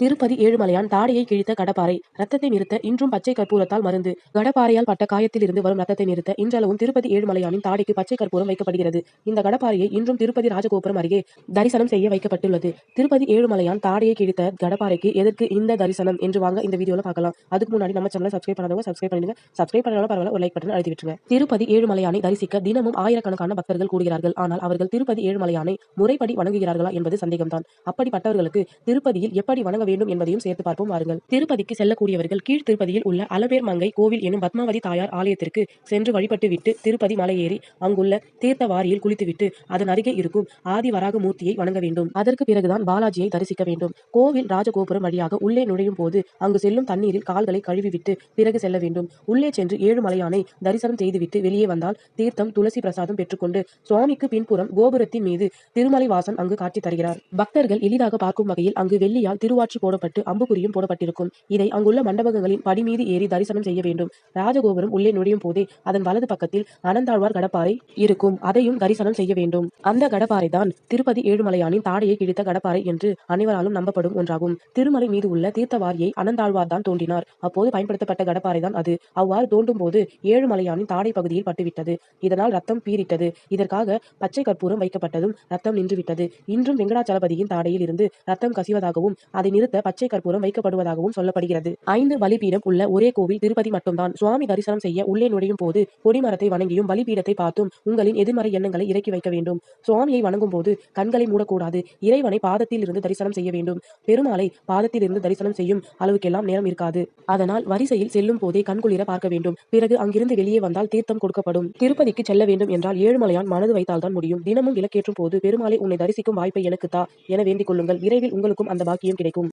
திருப்பதி ஏழுமலையான் தாடையை கிழித்த கடப்பாறை. ரத்தத்தை நிறுத்த இன்றும் பச்சை கற்பூரத்தால் மருந்து. கடப்பாறையால் பட்ட காயத்தில் இருந்து வரும் ரத்தத்தை நிறுத்த இன்றளவும் திருப்பதி ஏழுமலையானின் தாடைக்கு பச்சை கற்பூரம் வைக்கப்படுகிறது. இந்த கடப்பாறையை இன்றும் திருப்பதி ராஜகோபுரம் அருகே தரிசனம் செய்ய வைக்கப்பட்டுள்ளது. திருப்பதி ஏழுமலையான் தாடையை கிழித்த கடப்பாறைக்கு எதற்கு இந்த தரிசனம் என்று வாங்க இந்த வீடியோல பார்க்கலாம். அதுக்கு முன்னாடி நம்ம சேனலை சப்ஸ்கிரைப் பண்ணாதவங்க சப்ஸ்கிரைப் பண்ணிடுங்க. சப்ஸ்கிரைப் பண்ணாலும் பரவாயில்ல ஒரு லைக் பட்டன் அழுத்தி விட்டுருங்க. திருப்பதி ஏழுமலையானை தரிசிக்க தினமும் ஆயிரக்கணக்கான பக்தர்கள் கூடுகிறார்கள். ஆனால் அவர்கள் திருப்பதி ஏழுமலையானை முறைப்படி வணங்குகிறார்களா என்பது சந்தேகம்தான். அப்படிப்பட்டவர்களுக்கு திருப்பதியில் எப்படி வணங்க வேண்டும் என்பதையும் சேர்த்து பார்ப்போம். வாருங்கள். திருப்பதிக்கு செல்லக்கூடியவர்கள் கீழ் திருப்பதியில் உள்ள அலபேர் மங்கை கோவில் எனும் பத்மாவதி தாயார் ஆலயத்திற்கு சென்று வழிபட்டு விட்டு திருப்பதி மலையேறி அங்குள்ள தீர்த்த வாரியில் குளித்துவிட்டு அதன் அருகே இருக்கும் ஆதி வராக மூர்த்தியை வணங்க வேண்டும். அதற்கு பிறகுதான் பாலாஜியை தரிசிக்க வேண்டும். கோவில் ராஜகோபுரம் வழியாக உள்ளே நுழையும் போது அங்கு செல்லும் தண்ணீரில் கால்களை கழுவிவிட்டு பிறகு செல்ல வேண்டும். உள்ளே சென்று ஏழு மலையானை தரிசனம் செய்துவிட்டு வெளியே வந்தால் தீர்த்தம் துளசி பிரசாதம் பெற்றுக்கொண்டு சுவாமிக்கு பின்புறம் கோபுரத்தின் மீது திருமலை வாசன் அங்கு காட்சி தருகிறார். பக்தர்கள் எளிதாக பார்க்கும் வகையில் அங்கு வெள்ளியால் திருவாட்சி போடப்பட்டு அம்புக்குறியும் போடப்பட்டிருக்கும். இதை அங்குள்ள மண்டபங்களின் படி மீது ஏறி தரிசனம் செய்ய வேண்டும். ராஜகோபுரம் உள்ளே நுழையும் போதே அதன் வலது பக்கத்தில் அனந்தாழ்வார் கடப்பாறை இருக்கும். அதையும் தரிசனம் செய்ய வேண்டும். அந்த கடப்பாறை தான் திருப்பதி ஏழுமலையானின் தாடையை கிழித்த கடப்பாறை என்று அனைவராலும் நம்பப்படும் ஒன்றாகும். திருமலை மீது உள்ள தீர்த்தவாரியை அனந்தாழ்வார் தான் தோன்றினார் அப்போது பயன்படுத்தப்பட்ட கடப்பாறை தான் அது. அவ்வாறு தோண்டும் போது ஏழுமலையானின் தாடை பகுதியில் பட்டுவிட்டது. இதனால் ரத்தம் பீரிட்டது இதற்காக பச்சை கற்பூரம் வைக்கப்பட்டதும் ரத்தம் நின்றுவிட்டது. இன்றும் வெங்கடாச்சலபதியின் தாடையில் இருந்து ரத்தம் கசிவதாகவும் அதை நிறுத்த பச்சை கற்பூரம் வைக்கப்படுவதாகவும் சொல்லப்படுகிறது. ஐந்து பலிபீடம் உள்ள ஒரே கோவில் திருப்பதி மட்டும்தான். சுவாமி தரிசனம் செய்ய உள்ளே நுழையும் போது கொடிமரத்தை வணங்கியும் பலிபீடத்தை பார்த்தும் உங்களின் எதிர்மறை எண்ணங்களை இறக்கி வைக்க வேண்டும். சுவாமியை வணங்கும் போது கண்களை மூடக்கூடாது. இறைவனை பாதத்தில் இருந்து தரிசனம் செய்ய வேண்டும். பெருமாளை பாதத்தில் இருந்து தரிசனம் செய்யும் அளவுக்கெல்லாம் நேரம் இருக்காது. அதனால் வரிசையில் செல்லும் போதே கண்குளிர பார்க்க வேண்டும். பிறகு அங்கிருந்து வெளியே வந்தால் தீர்த்தம் கொடுக்கப்படும். திருப்பதிக்கு செல்ல வேண்டும் என்றால் ஏழுமலையான் மனது வைத்தால்தான் முடியும். தினமும் விளக்கேற்றும் போது பெருமாளை உன்னை தரிசிக்கும் வாய்ப்பை எனக்கு தா. என வேண்டிக் கொள்ளுங்கள். விரைவில் உங்களுக்கும் அந்த பாக்கியம் கிடைக்கும்.